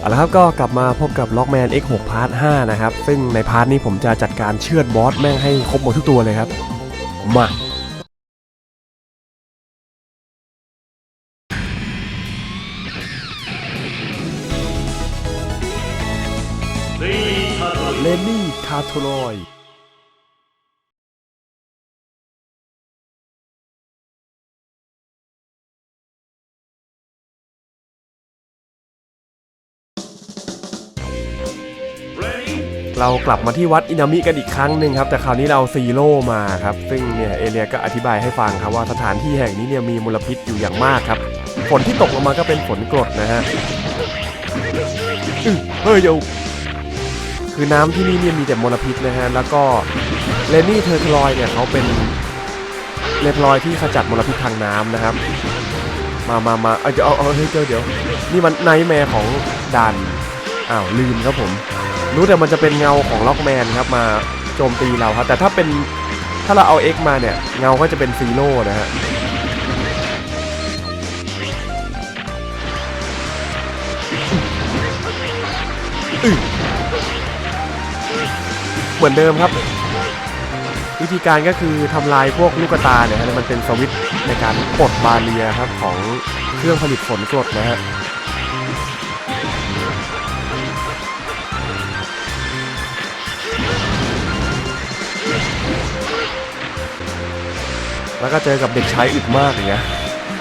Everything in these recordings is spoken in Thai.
เอาละครับก็กลับมาพบกับ Lockman X6 พาร์ท5นะครับ ซึ่งในพาร์ทนี้ผมจะจัดการเชือดบอสแม่งให้ครบหมดทุกตัวเลยครับ มาเลนนี่คาโทรอย เรากลับมาที่วัดอินามิกันอีกครั้งหนึ่งครับ แต่คราวนี้เราซีโร่มาครับ ซึ่งเนี่ยเอเลียก็อธิบายให้ฟังครับว่าสถานที่แห่งนี้เนี่ยมีมลพิษอยู่อย่างมากครับ ฝนที่ตกลงมาก็เป็นฝนกรดนะฮะอื้อเฮ้ยเดี๋ยวคือน้ำที่นี่เนี่ยมีแต่มลพิษนะฮะ แล้วก็เลนนี่เทอร์ทลอยเนี่ยเขาเป็นเลนลอยที่ขจัดมลพิษทางน้ำนะครับ มามามาเอาเดี๋ยวเอาเอาเฮ้ยเดี๋ยวเดี๋ยวนี่มันไนท์แมร์ของดันอ้าวลืมครับผม รู้แต่มันจะเป็นเงาของล็อกแมนครับมาโจมตีเราครับแต่ถ้าเป็นถ้าเราเอา X มาเนี่ย เงาก็จะเป็นซีโร่นะฮะเหมือนเดิมครับ วิธีการก็คือทำลายพวกลูกตาเนี่ยฮะมันเป็นสวิตในการปลดบาเรียครับของเครื่องผลิตฝนกรดนะฮะ แล้วก็เจอกับเด็กชายอึดมากอย่างเงี้ย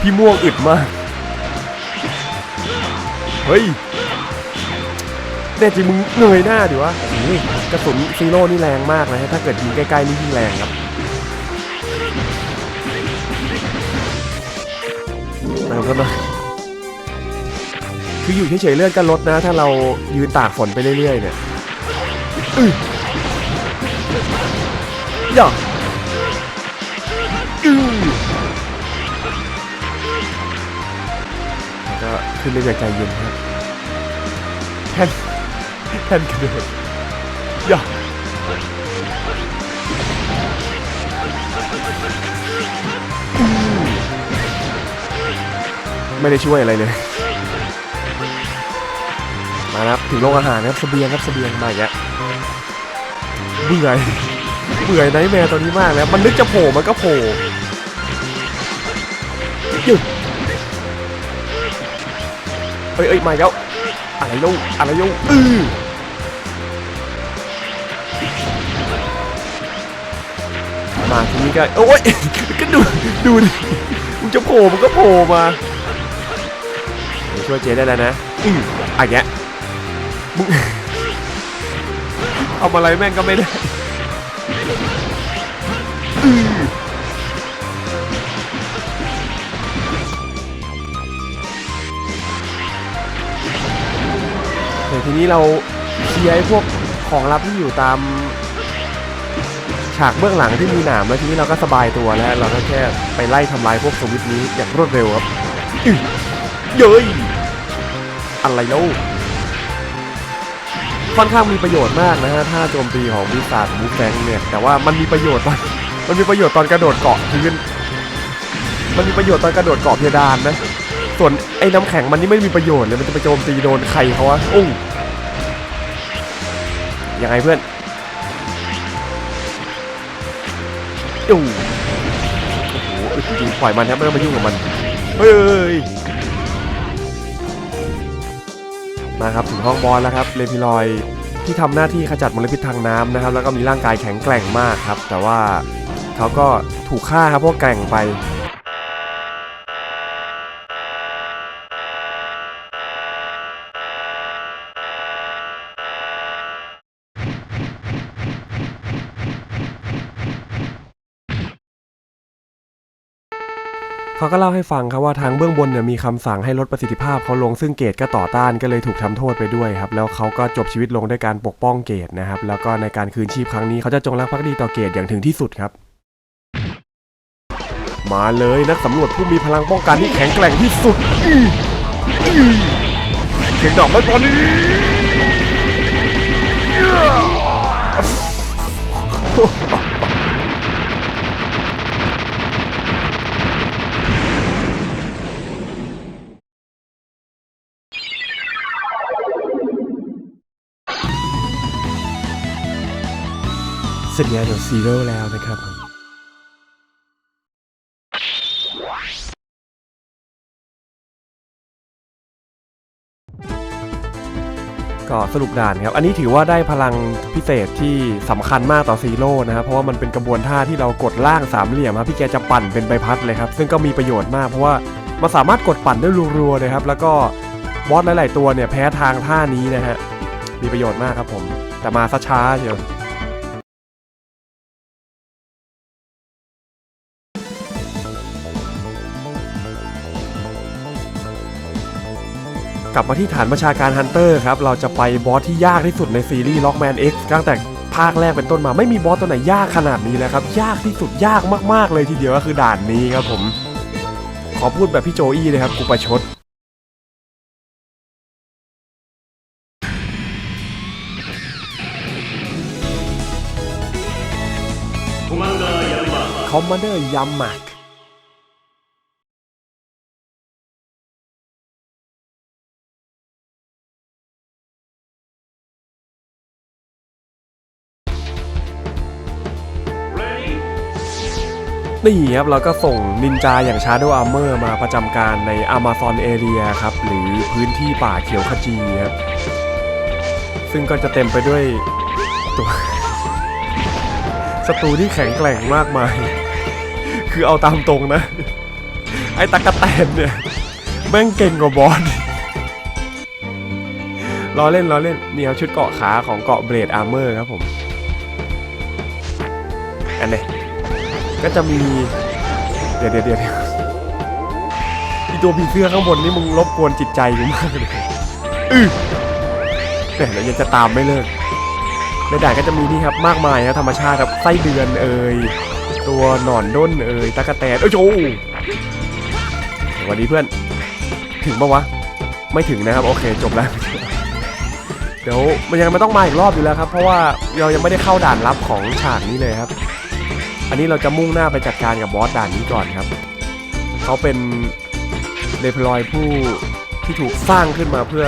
พี่ม่วงอึดมาก เฮ้ยแน่จริงมึงเหนื่อยหน้าดิวะกระสุนซีโร่นี่แรงมากนะฮะถ้าเกิดยิงใกล้ๆนี่ยิ่งแรงครับเอาก็มาคืออยู่เฉยๆเลื่อนก็ลดนะ ถ้าเรายืนตากฝนไปเรื่อยๆเนี่ยอย่า ขึ้นเรื่อยๆใจเย็นครับแทนแทนกระโดดอย่าไม่ได้ช่วยอะไรเลย มานะครับถึงโรงอาหารนะครับเสบียงครับเสบียงมาอีกแล้วเบื่อเบื่อไนท์แมร์ตัวนี้มากแล้ว มันนึกจะโผล่มันก็โผล่หยุด อ้ยเอ้ยมาแล้วอะไรลูกอะไรลูกอือมาทีนี้ก็โอ้ยก็ดูดูดิมึงจะโผล่มันก็โผล่มาช่วยเจได้แล้วนะอืออะแกะมึงทำอะไรแม่งก็ไม่ได้ ทีนี้เราเคลียร์พวกของลับที่อยู่ตาม ฉากเบื้องหลังที่มีหนามแล้วทีนี้เราก็สบายตัวแล้ว เราก็แค่ไปไล่ทำลายพวกสวิตนี้อย่างรวดเร็วครับอื้อเย้ยอะไรแล้ค่อนข้างมีประโยชน์มากนะฮะถ้าโจมตีของวิสาดบูแฟงเนี่ย แต่ว่ามันมีประโยชน์ตอนมันมีประโยชน์ตอนกระโดดเกาะพื้นมันมีประโยชน์ตอนกระโดดเกาะเพดานนะ ส่วนไอ้น้ำแข็งมันนี่ไม่มีประโยชน์เลย มันจะไปโจมตีโดนใครเขาวะอุ้ง ยังไงเพื่อนโอ้โหอึดจริงปล่อยมันครับไม่ต้องมายุ่งกับมัน เฮ้ย มาครับถึงห้องบอลแล้วครับเลพิลอยที่ทำหน้าที่ขจัดมลพิษทางน้ำนะครับ แล้วก็มีร่างกายแข็งแกร่งมากครับ แต่ว่าเขาก็ถูกฆ่าครับพราะแกร่งไป เขาก็เล่าให้ฟังครับว่าทางเบื้องบนเนี่ยมีคำสั่งให้ลดประสิทธิภาพเขาลงซึ่งเกตก็ต่อต้านก็เลยถูกทำโทษไปด้วยครับแล้วเขาก็จบชีวิตลงด้วยการปกป้องเกตนะครับแล้วก็ในการคืนชีพครั้งนี้เขาจะจงรักภักดีต่อเกตอย่างถึงที่สุดครับมาเลยนักสำรวจผู้มีพลังป้องกันที่แข็งแกร่งที่สุดเสียงดอกไม้ตอนนี้ สัญญาณของซีโร่แล้วนะครับผมก็สรุปด่านครับ อันนี้ถือว่าได้พลังพิเศษที่สำคัญมากต่อซีโร่นะครับ เพราะว่ามันเป็นกระบวนท่าที่เรากดล่างสามเหลี่ยมครับพี่แกจะปั่นเป็นใบพัดเลยครับ ซึ่งก็มีประโยชน์มากเพราะว่ามันสามารถกดปั่นได้รัวๆเลยครับ แล้วก็บอสหลาย ๆ ตัวเนี่ยแพ้ทางท่านี้นะฮะ มีประโยชน์มากครับผม แต่มาซะช้าเชียว กลับมาที่ฐานประชาการฮันเตอร์ครับ เราจะไปบอสที่ยากที่สุดในซีรีส์ล็อกแมน X ตั้งแต่ภาคแรกเป็นต้นมาไม่มีบอสตัวไหนยากขนาดนี้แล้วครับ ยากที่สุดยากมากๆเลยทีเดียวก็คือด่านนี้ครับผม ขอพูดแบบพี่โจอี้เลยครับกูประชดคอมมานเดอร์ยัมมัก นี่ครับเราก็ส่งนินจาอย่าง Shadow Armor มาประจำการใน Amazon Area ครับ หรือพื้นที่ป่าเขียวขจีครับ ซึ่งก็จะเต็มไปด้วยตัวศัตรูที่แข็งแกร่งมากมาย คือเอาตามตรงนะ ไอ้ตะกะแตนเนี่ย แม่งเก่งกว่าบอสล้อเล่นล้อเล่นนี่ครับชุดเกาะขาของเกาะเบรดอาร์เมอร์ครับผม ก็จะมีเดี๋ยวเดี๋ยวเดี๋ยวเดี๋ยวอีตัวผีเสื้อข้างบนนี่มึงรบกวนจิตใจกูมากเลยอือเนี่เดี๋ยวยังจะตามไม่เลิกในด่านก็จะมีนี่ครับมากมายนะธรรมชาติครับไส้เดือนเอ่ยตัวหนอนด้นเอ่ยตะกะแตนเอ้ยโจสวัสดีเพื่อน ถึงปะวะ ไม่ถึงนะครับ โอเคจบแล้ว เดี๋ยวมันยังไม่ต้องมาอีกรอบอยู่แล้วครับ เพราะว่าเรายังไม่ได้เข้าด่านลับของฉากนี้เลยครับ อันนี้เราจะมุ่งหน้าไปจัดการกับบอสด่านนี้ก่อนครับ เขาเป็นเดพลอยผู้ที่ถูกสร้างขึ้นมาเพื่อ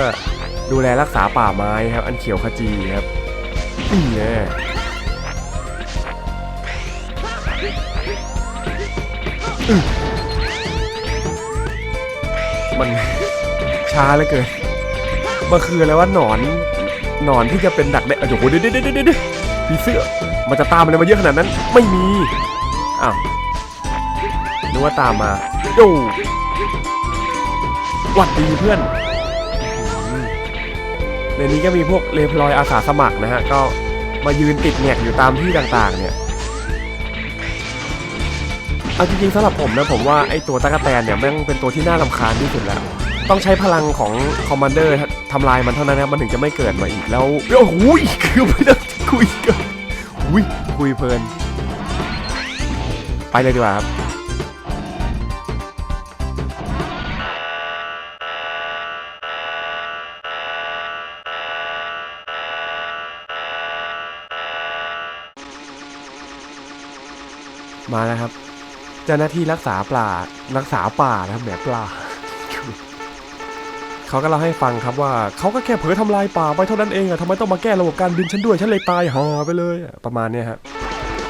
ดูแลรักษาป่าไม้ครับ อันเขียวขจีครับนี่แน่มันช้าเหลือเกินมันคืออะไรว่าหนอน หนอนที่จะเป็นดักได้โอ้โหเดี๋ยวเดี๋ยวเดี๋ยวเดี๋ยว ผีเสื้อ มันจะตามอะไรมาเยอะขนาดนั้น ไม่มี อ้าวนึกว่าตามมาโย่หวัดดีเพื่อน ในนี้ก็มีพวกเลพลอยอาสาสมัครนะฮะ ก็มายืนติดแงกอยู่ตามที่ต่างๆ เนี่ยเอาจริงๆสำหรับผมนะผมว่าไอ้ตัวตะกะแตนเนี่ยแม่งเป็นตัวที่น่ารำคาญที่สุดแล้ว ต้องใช้พลังของคอมมานเดอร์ทำลายมันเท่านั้นนะมันถึงจะไม่เกิดมาอีกแล้วโอ้โหคือไม่ได้ คุยกันอุ้ยคุยเพลิน ไปเลยดีกว่าครับ มาแล้วครับ เจ้าหน้าที่รักษาปลารักษาป่านะครับแหมปลา เขาก็เล่าให้ฟังครับว่าเขาก็แค่เผลอทำลายป่าไปเท่านั้นเองอะทำไมต้องมาแก้ระบบการบินฉันด้วยฉันเลยตายห่าไปเลยอะประมาณเนี้ยครับ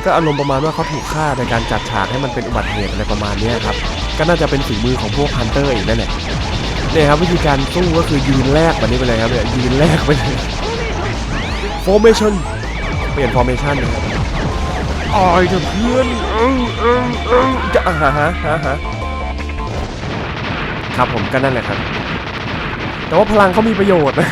ก็อารมณ์ประมาณว่าเขาถูกฆ่าในการจัดฉากให้มันเป็นอุบัติเหตุอะไรประมาณเนี้ยครับก็น่าจะเป็นฝีมือของพวกฮันเตอร์อีกนั่นแหละเนี่ยครับวิธีการสู้ก็คือยืนแลกแบบนี้ไปเลยครับเนี่ยยืนแลกไปเลย formation เปลี่ยน formation นะครับอ้อยเถอะเพื่อนเอิงเอิงเอิงจะอ่าฮะฮะฮะฮะครับผมก็นั่นแหละครับ แต่ว่าพลังเขามีประโยชน์นะก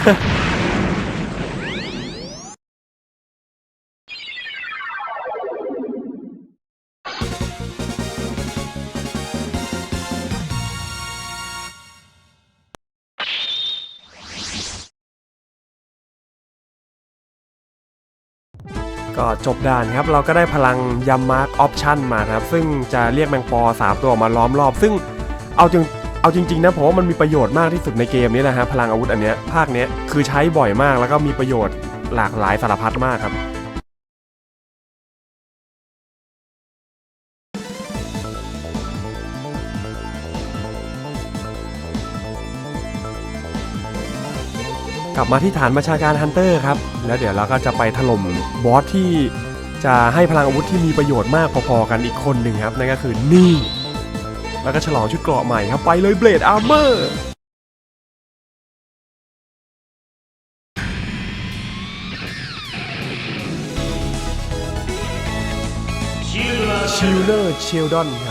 ็จบด่านครับเราก็ได้พลังยัมมาร์กออปชั่นมาครับ ซึ่งจะเรียกแมงปอ 3 ตัวมาล้อมรอบ ซึ่งเอาจริง เอาจริงๆนะผมว่ามันมีประโยชน์มากที่สุดในเกมนี้นะฮะพลังอาวุธอันเนี้ยภาคเนี้ยคือใช้บ่อยมากแล้วก็มีประโยชน์หลากหลายสารพัดมากครับกลับมาที่ฐานประชาการฮันเตอร์ครับ แล้วเดี๋ยวเราก็จะไปถล่มบอสที่จะให้พลังอาวุธที่มีประโยชน์มากพอๆกันอีกคนหนึ่งครับ นั่นก็คือนี่ แล้วก็ฉลองชุดเกราะใหม่ครับไปเลยเบลดอาร์เมอร์ชิลเลอร์เชลดอนครับ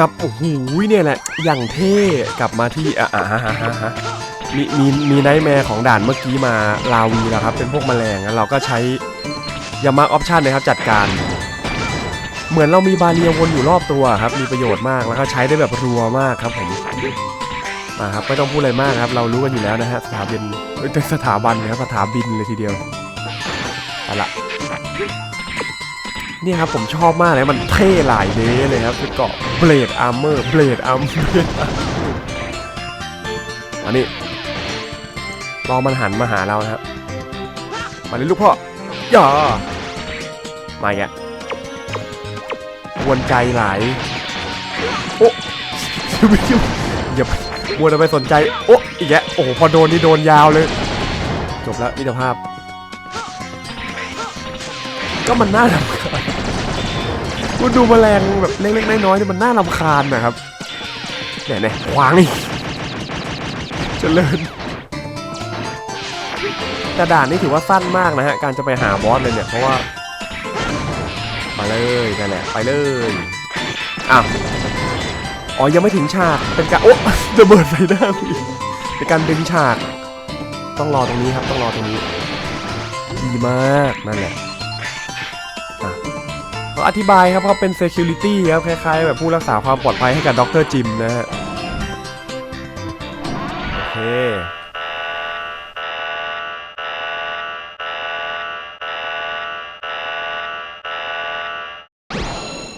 ครับโอ้โหเนี่ยแหละอย่างเท่กลับมาที่อะอะฮะฮะฮะมีมีมีไนท์แมร์ของด่านเมื่อกี้มาลาวีแล้วครับ เป็นพวกแมลงแล้วเราก็ใช้ยามาออปชันนะครับจัดการ เหมือนเรามีบาเรียวนอยู่รอบตัวครับ มีประโยชน์มากแล้วก็ใช้ได้แบบรัวมากครับผมมาครับไม่ต้องพูดอะไรมากครับ เรารู้กันอยู่แล้วนะฮะสถาบันเอ้ยสถาบันนะครับสถาบินเลยทีเดียวเอาละ เนี่ยครับผมชอบมากเลยมันเท่หลายเดย์เลยครับคือเกาะเบลดอาร์เมอร์เบลดอาร์เมอร์อันนี้รอมันหันมาหาเรานะครับมาเลยลูกพ่อย่ามาอีกอะวนใจหลายโอ้อย่าไปมัวแต่ไปสนใจโอ้อีกแล้วโอ้โหพอโดนนี่โดนยาวเลย จบแล้วมิตรภาพ ก็มันน่ารำคาญคุณดูแมลงแบบเล็กๆน้อยๆนี่มันน่ารำคาญนะครับเนี่ยเนี่ยขวางนี่เจริญแต่ด่านนี่ถือว่าสั้นมากนะฮะ การจะไปหาบอสเลยเนี่ย เพราะว่ามาเลยนั่นแหละไปเลยอ้าวอ๋อยังไม่ถึงฉากเป็นการโอ้ระเบิดไฟหน้าพี่เป็นการดึงฉาก ต้องรอตรงนี้ครับต้องรอตรงนี้ ดีมากนั่นแหละ เขาอธิบายครับเขาเป็น security ครับ คล้ายๆ แบบผู้รักษาความปลอดภัยให้กับดรจิมนะฮะ โอเค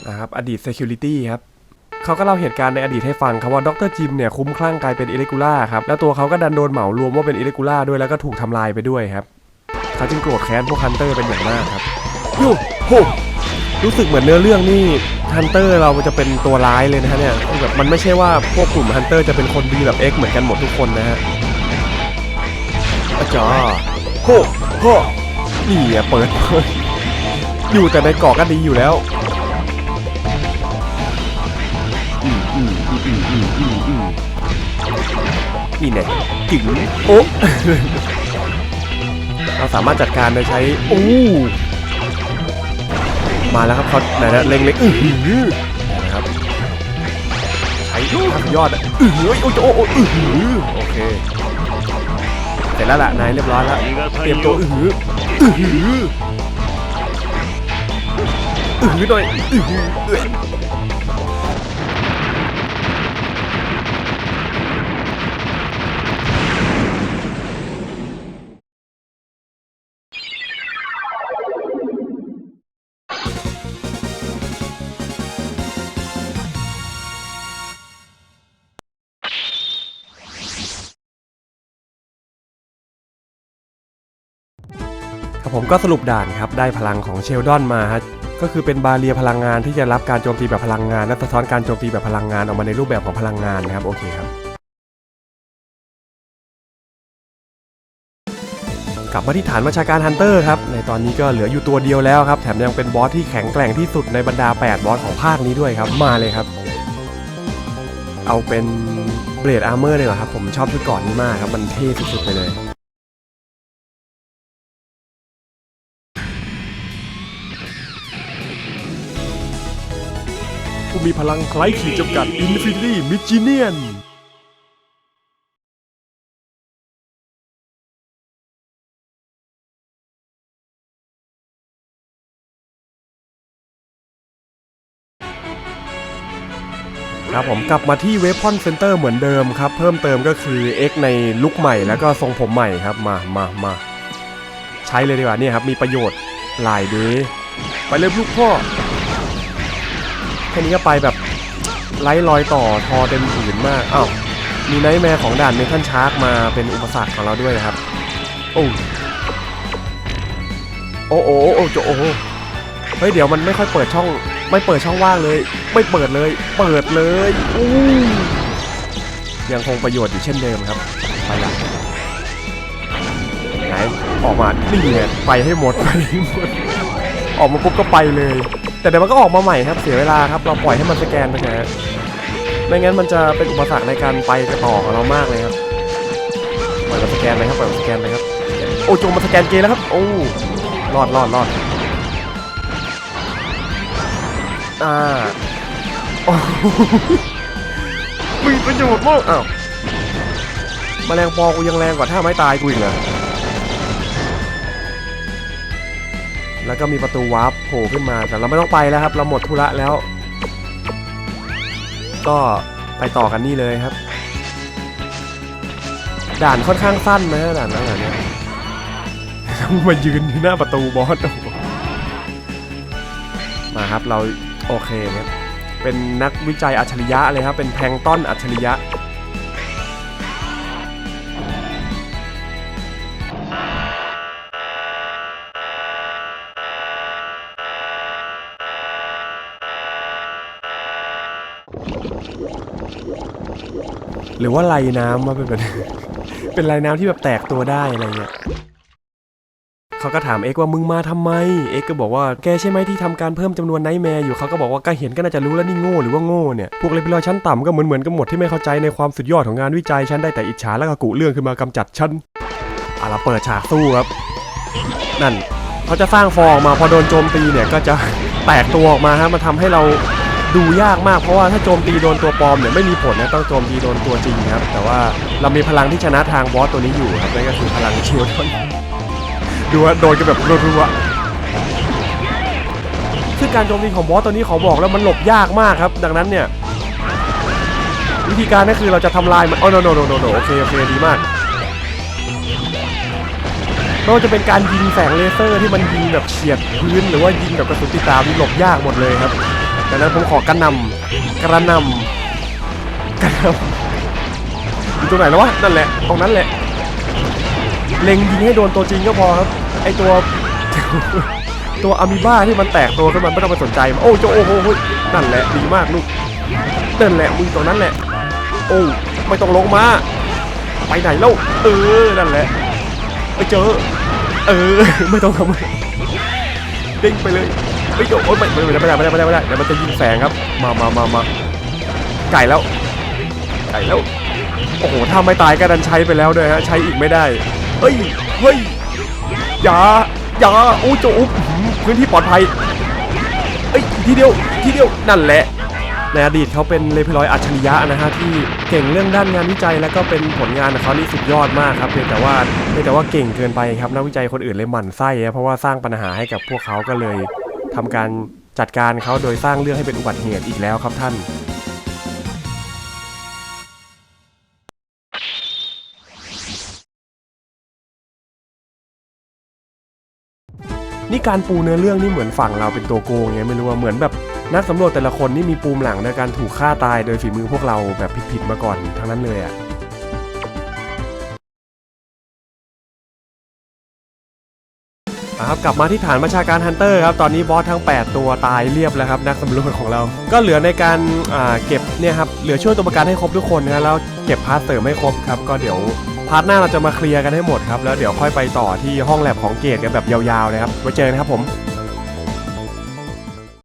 นะครับ อดีต Security ครับเขาก็เล่าเหตุการณ์ในอดีตให้ฟังครับว่าดรจิมเนี่ยคุ้มคลั่งกลายเป็นอิเลกูล่าครับแล้วตัวเขาก็ดันโดนเหมารวมว่าเป็นอิเลกูล่าด้วยแล้วก็ถูกทำลายไปด้วยครับเขาจึงโกรธแค้นพวกฮันเตอร์เป็นอย่างมากครับยูโห รู้สึกเหมือนเนื้อเรื่องนี่ฮันเตอร์เราจะเป็นตัวร้ายเลยนะฮะเนี่ยคือแบบมันไม่ใช่ว่าพวกกลุ่มฮันเตอร์จะเป็นคนดีแบบเอ็กเหมือนกันหมดทุกคนนะฮะอาจารโหโหนี่อะเปิดเผยอยู่แต่ในเกาะก็ดีอยู่แล้วอืมอืมอืมอืมอืมอืมอืมนี่แน่ถึงโอ้เราสามารถจัดการโดยใช้โอ้ มาแล้วครับเขาไหนนะเล็งเล็งอือนะครับใช้ทักยอดอะอื้อหือโอ้ยโอ้โอ้อื้อหือโอเคเสร็จแล้วล่ะนายเรียบร้อยแล้วเตรียมตัวอื้อหืออื้อหืออื้อหือหน่อยอื้อหือ ครับผมก็สรุปด่านครับได้พลังของเชลดอนมาฮะก็คือเป็นบาเรียพลังงานที่จะรับการโจมตีแบบพลังงาน และสะท้อนการโจมตีแบบพลังงานออกมาในรูปแบบของพลังงานนะครับโอเคครับกลับมาที่ฐานบัญชาการฮันเตอร์ครับในตอนนี้ก็เหลืออยู่ตัวเดียวแล้วครับ แถมยังเป็นบอสที่แข็งแกร่งที่สุดในบรรดา 8 บอสของภาคนี้ด้วยครับมาเลยครับ เอาเป็นเบลดอาร์เมอร์เลยเหรอครับ ผมชอบชุดก่อนนี้มากครับ มันเท่สุดๆไปเลย ผู้มีพลังไคล้ขีดจำกัด Infinity m i g i n i a n ครับผมกลับมาที่เวฟอนเซ็นเตอร์เหมือนเดิมครับ เพิ่มเติมก็คือ X ในลุคใหม่แล้วก็ทรงผมใหม่ครับ มามามาใช้เลยดีกว่านี่ครับ มีประโยชน์หลายดย์ไปเลยลูกพ่อ แค่นี้ก็ไปแบบไร้รอยต่อทอเต็มผืนมากอ้าวมีไนท์แมร์ของด่านเมทัลชาร์กมาเป็นอุปสรรคของเราด้วยนะครับ โอ้โอ้โอ้โอ้โจโอ้โหเฮ้ยเดี๋ยวมันไม่ค่อยเปิดช่อง ไม่เปิดช่องว่างเลย ไม่เปิดเลย เปิดเลยอู้ยังคงประโยชน์อยู่เช่นเดิมครับไปละไหนออกมานี่ไงไปให้หมดไปให้หมดออกมาปุ๊บก็ไปเลย แต่เดี๋ยวมันก็ออกมาใหม่ครับเสียเวลาครับเราปล่อยให้มันสแกนไปนะฮะไม่งั้นมันจะเป็นอุปสรรคในการไปต่อของเรามากเลยครับปล่อยมันสแกนไปครับปล่อยมันสแกนไปครับโอ้จงมาสแกนเกย์แล้วครับโอ้รอดรอดรอดอ่าโอ้มีประโยชน์มากอ้าวแมลงปอกูยังแรงกว่าถ้าไม่ตายกูอีกเหรอ แล้วก็มีประตูวาร์ปโผล่ขึ้นมาแต่เราไม่ต้องไปแล้วครับ เราหมดธุระแล้ว ก็ไปต่อกันนี่เลยครับ ด่านค่อนข้างสั้นนะด่านนั้นด่านเนี้ยต้องมายืนอยู่หน้าประตูบอสมาครับเราโอเคครับเป็นนักวิจัยอัจฉริยะเลยครับ เป็นแพงต้นอัจฉริยะ หรือว่าไรน้ำมาเป็นแบบเป็นไรน้ำที่แบบแตกตัวได้อะไรเงี้ยเขาก็ถามเอ็กว่ามึงมาทำไม เอ็กก็บอกว่าแกใช่ไหมที่ทำการเพิ่มจำนวนไนท์แมร์อยู่เขาก็บอกว่าก็เห็นก็น่าจะรู้แล้วนี่โง่หรือว่าโง่เนี่ย พวกเลพิลอยชั้นต่ำก็เหมือนเหมือนกันหมดที่ไม่เข้าใจในความสุดยอดของงานวิจัยฉันได้แต่อิจฉาแล้วก็กุเรื่องขึ้นมากำจัดฉันอะเราเปิดฉากสู้ครับ นั่นเขาจะสร้างฟองมาพอโดนโจมตีเนี่ยก็จะแตกตัวออกมาฮะมันทำให้เรา ดูยากมากเพราะว่าถ้าโจมตีโดนตัวปลอมเนี่ยไม่มีผลนะต้องโจมตีโดนตัวจริงครับ แต่ว่าเรามีพลังที่ชนะทางบอสตัวนี้อยู่ครับนั่นก็คือพลังชียวทอนดูว่าโดนกันแบบรัวๆซึ่งการโจมตีของบอสตัวนี้ขอบอกแล้วมันหลบยากมากครับ ดังนั้นเนี่ยวิธีการก็คือเราจะทำลายมันโอ้โนโนโนโนโนโอเคโอเคดีมากไม่ว่าจะเป็นการยิงแสงเลเซอร์ที่มันยิงแบบเฉียดพื้นหรือว่ายิงแบบกระสุนติดตามหลบยากหมดเลยครับ ดังนั้นผมขอกระนำกระนำกระนำอยู่ตรงไหนแล้ววะนั่นแหละตรงนั้นแหละ เล็งยิงให้โดนตัวจริงก็พอครับไอตัว ตัวอะมีบ้าที่มันแตกตัวขึ้นมาไม่ต้องไปสนใจมันโอ้โจโอ้โหนั่นแหละดีมากลูกนั่นแหละมึงตรงนั้นแหละ โอ้ไม่ต้องลงมาไปไหนแล้วเออนั่นแหละไปเจอ เออไม่ต้องทำเด้งไปเลย เฮ้ยโอ้ยไม่ไม่ได้ไม่ได้ไม่ได้ไม่ได้ไม่ได้เดี๋ยวมันจะยิงแสงครับ มามามามาไก่แล้ว ไก่แล้ว โอ้โห ถ้าไม่ตายก็ดันใช้ไปแล้วด้วยฮะ ใช้อีกไม่ได้ เฮ้ย เฮ้ย อย่า อย่าโอ้โจอุ๊บอื้อหือพื้นที่ปลอดภัยเอ้ย ทีเดียว ทีเดียว นั่นแหละในอดีตเขาเป็นเลพิลอยอัจฉริยะนะฮะที่เก่งเรื่องด้านงานวิจัยแล้วก็เป็นผลงานของเขานี่สุดยอดมากครับเพียงแต่ว่าเพียงแต่ว่าเก่งเกินไปครับนักวิจัยคนอื่นเลยหมั่นไส้เพราะว่าสร้างปัญหาให้กับพวกเขาก็เลย ทำการจัดการเขาโดยสร้างเรื่องให้เป็นอุบัติเหตุอีกแล้วครับท่าน นี่การปูเนื้อเรื่องนี่เหมือนฝั่งเราเป็นตัวโกงไงไม่รู้ว่าเหมือนแบบนักสำรวจแต่ละคนนี่มีปูมหลังในการถูกฆ่าตายโดยฝีมือพวกเราแบบผิดๆมาก่อนทั้งนั้นเลยอะ่ ครับกลับมาที่ฐานประชาการฮันเตอร์ครับตอนนี้บอสทั้ง 8 ตัวตายเรียบแล้วครับนักสำรวจของเรา ก็เหลือในการเก็บเนี่ยครับเหลือช่วยตัวประกันให้ครบทุกคนนะแล้วเก็บพาร์ทเสริมให้ครบครับก็เดี๋ยวพาร์ทหน้าเราจะมาเคลียร์กันให้หมดครับแล้วเดี๋ยวค่อยไปต่อที่ห้องแลบของเกตกันแบบยาวๆเลยครับไว้เจอกันครับผม